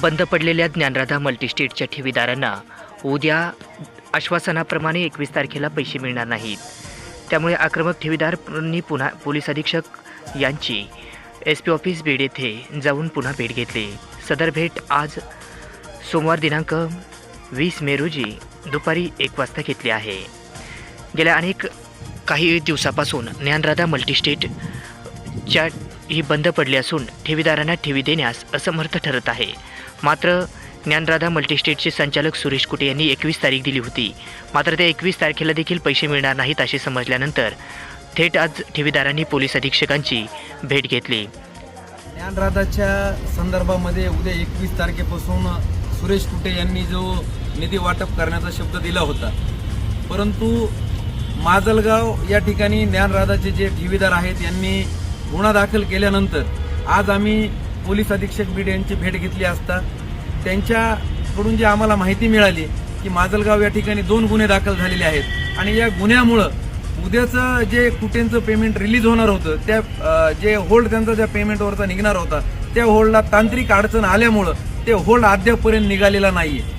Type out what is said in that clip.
बंद पडलेल्या ज्ञानराधा मल्टीस्टेटच्या ठेवीदारांना उद्या आश्वासनाप्रमाणे एकवीस तारखेला पैसे मिळणार नाहीत. त्यामुळे आक्रमक ठेवीदारांनी पुन्हा पोलीस अधीक्षक यांची एस पी ऑफिस बीड येथे जाऊन पुन्हा भेट घेतली. सदर भेट आज सोमवार दिनांक वीस मे रोजी दुपारी एक वाजता घेतली आहे. गेल्या अनेक काही दिवसापासून ज्ञानराधा मल्टीस्टेटच्या ही बंद पडली असून ठेवीदारांना ठेवी देण्यास असमर्थ ठरत आहे. मात्र ज्ञानराधा मल्टीस्टेटचे संचालक सुरेश कुटे यांनी एकवीस तारीख दिली होती. मात्र त्या एकवीस तारखेला देखील पैसे मिळणार नाहीत असे समजल्यानंतर थेट आज ठेवीदारांनी पोलीस अधीक्षकांची भेट घेतली. ज्ञानराधाच्या संदर्भामध्ये उद्या एकवीस तारखेपासून सुरेश कुटे यांनी जो निधी वाटप करण्याचा शब्द दिला होता. परंतु माजलगाव या ठिकाणी ज्ञानराधाचे जे ठेवीदार आहेत यांनी गुन्हा दाखल केल्यानंतर आज आम्ही पोलीस अधीक्षक बीड यांची भेट घेतली असता त्यांच्याकडून जी आम्हाला माहिती मिळाली की माजलगाव या ठिकाणी दोन गुन्हे दाखल झालेले आहेत. आणि या गुन्ह्यामुळं उद्याचं जे कुटेंचं पेमेंट रिलीज होणार होतं त्या जे होल्ड त्यांचा त्या पेमेंटवरचा निघणार होता त्या होल्डला तांत्रिक अडचण आल्यामुळं ते होल्ड अद्यापपर्यंत निघालेला नाहीये.